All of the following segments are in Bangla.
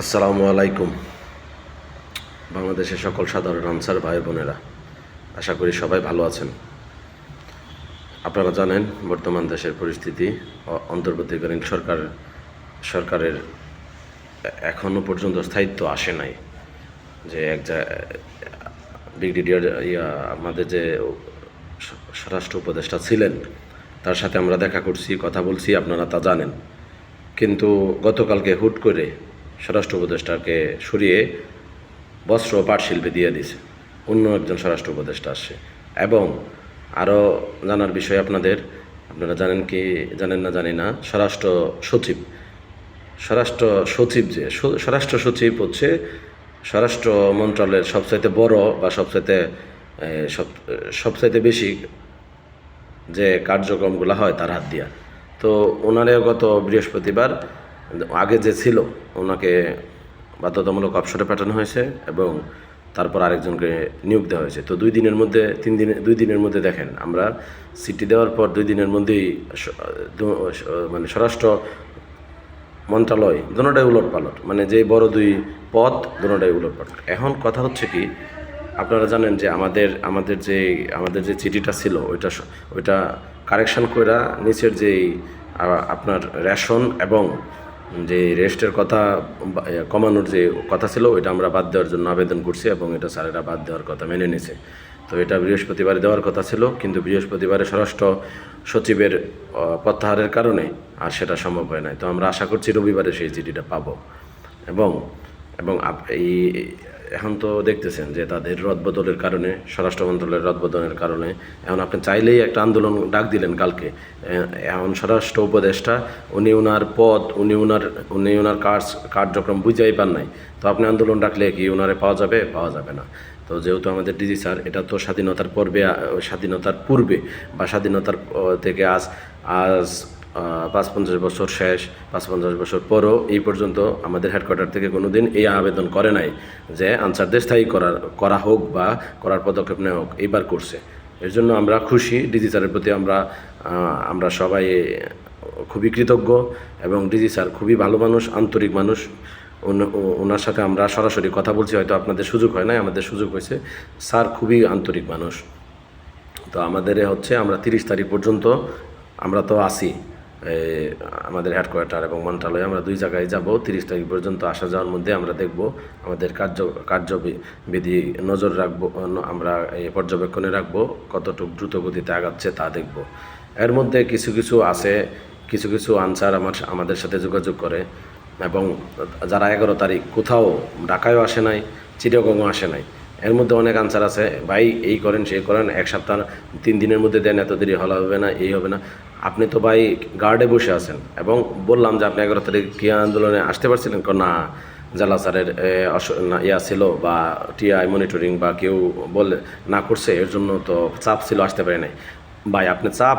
আসসালামু আলাইকুম। বাংলাদেশের সকল সাধারণ আনসার ভাই বোনেরা, আশা করি সবাই ভালো আছেন। আপনারা জানেন, বর্তমান দেশের পরিস্থিতি অন্তর্বর্তীকালীন সরকার, সরকারের এখনও পর্যন্ত স্থায়িত্ব আসে নাই। যে এক ব্রিগেডিয়ার, ইয়া, আমাদের যে স্বরাষ্ট্র উপদেষ্টা ছিলেন, তার সাথে আমরা দেখা করছি, কথা বলছি, আপনারা তা জানেন। কিন্তু গতকালকে হুট করে স্বরাষ্ট্র উপদেষ্টাকে সরিয়ে বস্ত্র ও পাটশিল্পে দিয়ে দিছে অন্য একজন স্বরাষ্ট্র উপদেষ্টা আসছে। এবং আরও জানার বিষয় আপনাদের, আপনারা জানেন কি, জানেন না জানি না, স্বরাষ্ট্র সচিব। স্বরাষ্ট্র সচিব যে স্বরাষ্ট্র সচিব হচ্ছে স্বরাষ্ট্র মন্ত্রণালয়ের সবচাইতে বড় বা সবচাইতে সব, সবচাইতে বেশি যে কার্যক্রমগুলো হয় তার হাত দিয়া। তো ওনারে গত বৃহস্পতিবার আগে যে ছিল, ওনাকে বাধ্যতামূলক অবসরে পাঠানো হয়েছে এবং তারপর আরেকজনকে নিয়োগ দেওয়া হয়েছে। তো দুই দিনের মধ্যে, তিন দিনে, দুই দিনের মধ্যে দেখেন, আমরা সিটি দেওয়ার পর দুই দিনের মধ্যেই মানে স্বরাষ্ট্র মন্ত্রণালয় দুটাই উলট পালট মানে যে বড় দুই পথ দুটাই উলট পালট এখন কথা হচ্ছে কি, আপনারা জানেন যে আমাদের আমাদের যে আমাদের যে চিঠিটা ছিল, ওইটা ওইটা কারেকশন কইরা নিচের যেই আপনার রেশন এবং যে রেস্টের কথা কমানোর যে কথা ছিল, ওইটা আমরা বাদ দেওয়ার জন্য আবেদন করছি এবং এটা স্যারেরা বাদ দেওয়ার কথা মেনে নিছে। তো এটা বৃহস্পতিবারে দেওয়ার কথা ছিল, কিন্তু বৃহস্পতিবারে স্বরাষ্ট্র সচিবের প্রত্যাহারের কারণে আর সেটা সম্ভব হয় নাই। তো আমরা আশা করছি রবিবারে সেই চিঠিটা পাব। এবং এবং এই এখন তো দেখতেছেন যে তাদের রদবদলের কারণে, স্বরাষ্ট্র মন্ত্রণালয়ের রদবদলের কারণে, এখন আপনি চাইলেই একটা আন্দোলন ডাক দিলেন কালকে। এখন স্বরাষ্ট্র উপদেষ্টা, উনি ওনার পদ, উনি ওনার উনি ওনার কাজ কার্যক্রম বুঝাই পান নাই। তো আপনি আন্দোলন ডাকলে কি ওনারে পাওয়া যাবে? পাওয়া যাবে না। তো যেহেতু আমাদের ডিজি স্যার, এটা তো স্বাধীনতার পর্বে, স্বাধীনতার পূর্বে বা স্বাধীনতার থেকে আজ আজ পাঁচ পঞ্চাশ বছর শেষ, পাঁচ পঞ্চাশ বছর পরও এই পর্যন্ত আমাদের হেডকোয়ার্টার থেকে কোনো দিন এই আবেদন করে নাই যে আনসারদের স্থায়ী করার, করা হোক বা করার পদক্ষেপ নেওয়া হোক, এইবার করছে। এর জন্য আমরা খুশি, ডিজি স্যারের প্রতি আমরা আমরা সবাই খুবই কৃতজ্ঞ এবং ডিজি স্যার খুবই ভালো মানুষ, আন্তরিক মানুষ। ওনার সাথে আমরা সরাসরি কথা বলছি, হয়তো আপনাদের সুযোগ হয় নাই, আমাদের সুযোগ হয়েছে। স্যার খুবই আন্তরিক মানুষ। তো আমাদের হচ্ছে, আমরা তিরিশ তারিখ পর্যন্ত আমরা তো আসি আমাদের হেডকোয়ার্টার এবং মন্ত্রণালয়ে আমরা দুই জায়গায় যাব। তিরিশ তারিখ পর্যন্ত আসা যাওয়ার মধ্যে আমরা দেখব, আমাদের কার্য, কার্যবিধি নজর রাখব আমরা এই পর্যবেক্ষণে রাখব, কতটুকু দ্রুত গতিতে আগাচ্ছে তা দেখব। এর মধ্যে কিছু কিছু আছে, কিছু কিছু আনসার আমার, আমাদের সাথে যোগাযোগ করে এবং যারা এগারো তারিখ কোথাও, ঢাকায়ও আসে নাই, চিটাগংও আসে নাই। এর মধ্যে অনেক আনসার আছে। ভাই, এই করেন, সেই করেন, এক সপ্তাহ, তিন দিনের মধ্যে দেন, এত দেরি হলা হবে না, এই হবে না। আপনি তো ভাই গার্ডে বসে আছেন এবং বললাম যে আপনি এগারো তারিখ কি আন্দোলনে আসতে পারছিলেন? না, জেলা স্যারের ইয়া ছিল বা টিআই মনিটরিং বা কেউ বলে, না করছে, এর জন্য তো চাপ ছিল, আসতে পারে নাই। ভাই, আপনি চাপ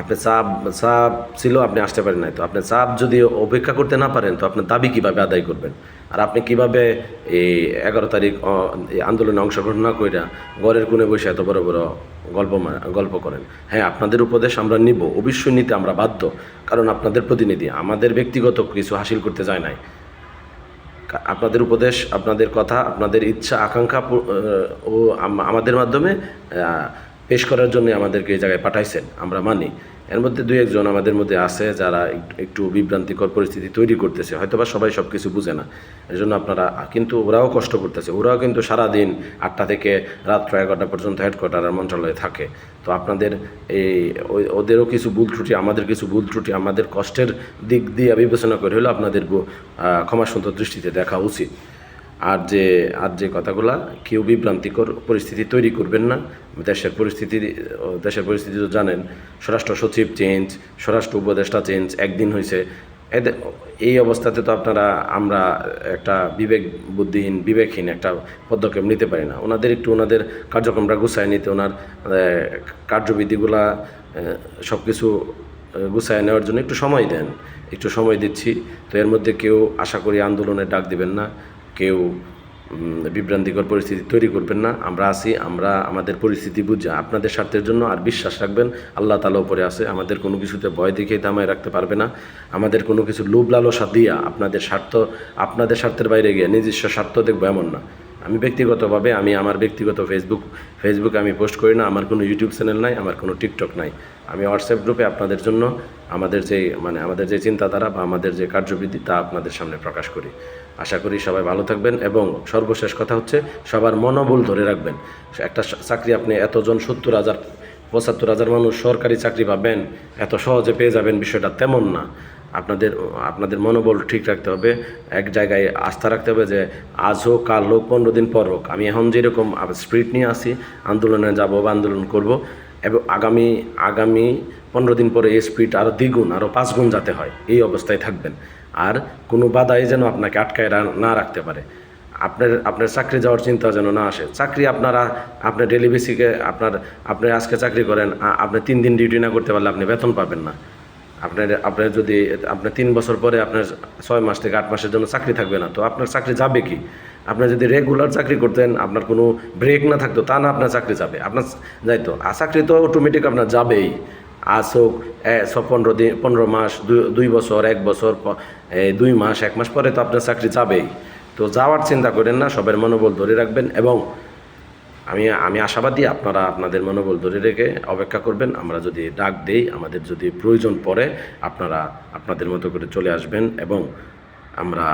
আপনি চাপ চাপ ছিল, আপনি আসতে পারেন নাই। তো আপনি চাপ যদি অপেক্ষা করতে না পারেন, তো আপনি দাবি কীভাবে আদায় করবেন? আর আপনি কীভাবে এই এগারো তারিখ আন্দোলনে অংশগ্রহণ না কইরা ঘরের কোণে বসে এত বড় বড় গল্প গল্প করেন? হ্যাঁ আপনাদের উপদেশ আমরা নিব। অবশ্যই নিতে আমরা বাধ্য। কারণ আপনাদের প্রতিনিধি, আমাদের ব্যক্তিগত কিছু হাসিল করতে যায় নাই। আপনাদের উপদেশ, আপনাদের কথা, আপনাদের ইচ্ছা, আকাঙ্ক্ষা ও আমাদের মাধ্যমে পেশ করার জন্য আমাদেরকে এই জায়গায় পাঠাইছেন। আমরা মানি। এর মধ্যে দুই একজন আমাদের মধ্যে আছে যারা এক- একটু বিভ্রান্তিকর পরিস্থিতি তৈরি করতেছে। হয়তোবা সবাই সব কিছু বুঝে না। এর জন্য আপনারা কিন্তু ওরাও কষ্ট করতেছে। ওরাও কিন্তু সারাদিন আটটা থেকে রাত্র এগারোটা পর্যন্ত হেডকোয়ার্টার মন্ত্রণালয়ে থাকে। তো আপনাদের এই ওদেরও কিছু ভুল ত্রুটি আমাদের কিছু ভুল ত্রুটি আমাদের কষ্টের দিক দিয়ে বিবেচনা করে হলেও আপনাদের আহ, দৃষ্টিতে দেখা উচিত। আর যে আর যে কথাগুলা কেউ বিভ্রান্তিকর পরিস্থিতি তৈরি করবেন না। দেশের পরিস্থিতি দেশের পরিস্থিতি তো জানেন, স্বরাষ্ট্র সচিব চেঞ্জ স্বরাষ্ট্র উপদেষ্টা চেঞ্জ একদিন হয়েছে এই অবস্থাতে তো আপনারা, আমরা একটা বিবেক বুদ্ধিহীন, বিবেকহীন একটা পদক্ষেপ নিতে পারি না। ওনাদের একটু ওনাদের কার্যক্রমটা গুছায় নিতে, ওনার কার্যবিধিগুলা সব কিছু গুছায় নেওয়ার জন্য একটু সময় দেন। একটু সময় দিচ্ছি। তো এর মধ্যে কেউ আশা করি আন্দোলনের ডাক দিবেন না। কেউ বিভ্রান্তিকর পরিস্থিতি তৈরি করবেন না। আমরা আছি, আমরা আমাদের পরিস্থিতি বুঝা। আপনাদের স্বার্থের জন্য আর বিশ্বাস রাখবেন। আল্লাহ তালা উপরে আছে। আমাদের কোনো কিছুতে ভয় দেখিয়ে দামায় রাখতে পারবে না। আমাদের কোনো কিছু লোভ লালসা দিয়া আপনাদের স্বার্থ, আপনাদের স্বার্থের বাইরে গিয়ে নিজস্ব স্বার্থ দেখব এমন না। আমি ব্যক্তিগতভাবে, আমি আমার ব্যক্তিগত ফেসবুক ফেসবুকে আমি পোস্ট করি না, আমার কোনো ইউটিউব চ্যানেল নাই, আমার কোনো টিকটক নাই। আমি হোয়াটসঅ্যাপ গ্রুপে আপনাদের জন্য আমাদের যে মানে আমাদের যে চিন্তাধারা বা আমাদের যে কার্যবিধি, তা আপনাদের সামনে প্রকাশ করি। আশা করি সবাই ভালো থাকবেন এবং সর্বশেষ কথা হচ্ছে, সবার মনোবল ধরে রাখবেন। একটা চাকরি আপনি এতজন সত্তর হাজার, পঁচাত্তর হাজার মানুষ সরকারি চাকরি পাবেন, এত সহজে পেয়ে যাবেন, বিষয়টা তেমন না। আপনাদের আপনাদের মনোবল ঠিক রাখতে হবে। এক জায়গায় আস্থা রাখতে হবে যে আজ হোক, কাল হোক, পনেরো দিন পর হোক, আমি এখন যেরকম স্পিরিট নিয়ে আসি আন্দোলনে যাব বা আন্দোলন করব এবং আগামী আগামী পনেরো দিন পরে এই স্পিড আরও দ্বিগুণ আরও পাঁচ গুণ যাতে হয়, এই অবস্থায় থাকবেন। আর কোনো বাধাই যেন আপনাকে আটকায় না রাখতে পারে। আপনার আপনার চাকরি যাওয়ার চিন্তা যেন না আসে। চাকরি আপনারা আপনার ডেলি বেসিকে আপনার, আপনি আজকে চাকরি করেন আপনি তিন দিন ডিউটি না করতে পারলে আপনি বেতন পাবেন না। আপনার আপনার যদি, আপনার তিন বছর পরে আপনার ছয় মাস থেকে আট মাসের জন্য চাকরি থাকবে না, তো আপনার চাকরি যাবে কি? আপনার যদি রেগুলার চাকরি করতেন, আপনার কোনো ব্রেক না থাকতো, তা না আপনার চাকরি যাবে। আপনার যাইতো আর চাকরি তো অটোমেটিক আপনার যাবেই। আজ হোক পনেরো দিন, পনেরো মাস, দুই বছর, এক বছর দুই মাস, এক মাস পরে তো আপনার চাকরি যাবেই। তো যাওয়ার চিন্তা করেন না, সবের মনোবল ধরে রাখবেন এবং আমি আমি আশাবাদী আপনারা আপনাদের মনোবল ধরে রেখে অপেক্ষা করবেন। আমরা যদি ডাক দেই, আমাদের যদি প্রয়োজন পড়ে, আপনারা আপনাদের মতো করে চলে আসবেন এবং আমরা,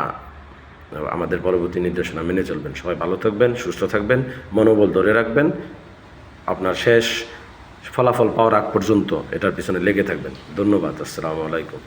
আমাদের পরবর্তী নির্দেশনা মেনে চলবেন। সবাই ভালো থাকবেন, সুস্থ থাকবেন, মনোবল ধরে রাখবেন। আপনার শেষ ফলাফল পাওয়ার আগ পর্যন্ত এটার পিছনে লেগে থাকবেন। ধন্যবাদ, আসসালামু আলাইকুম।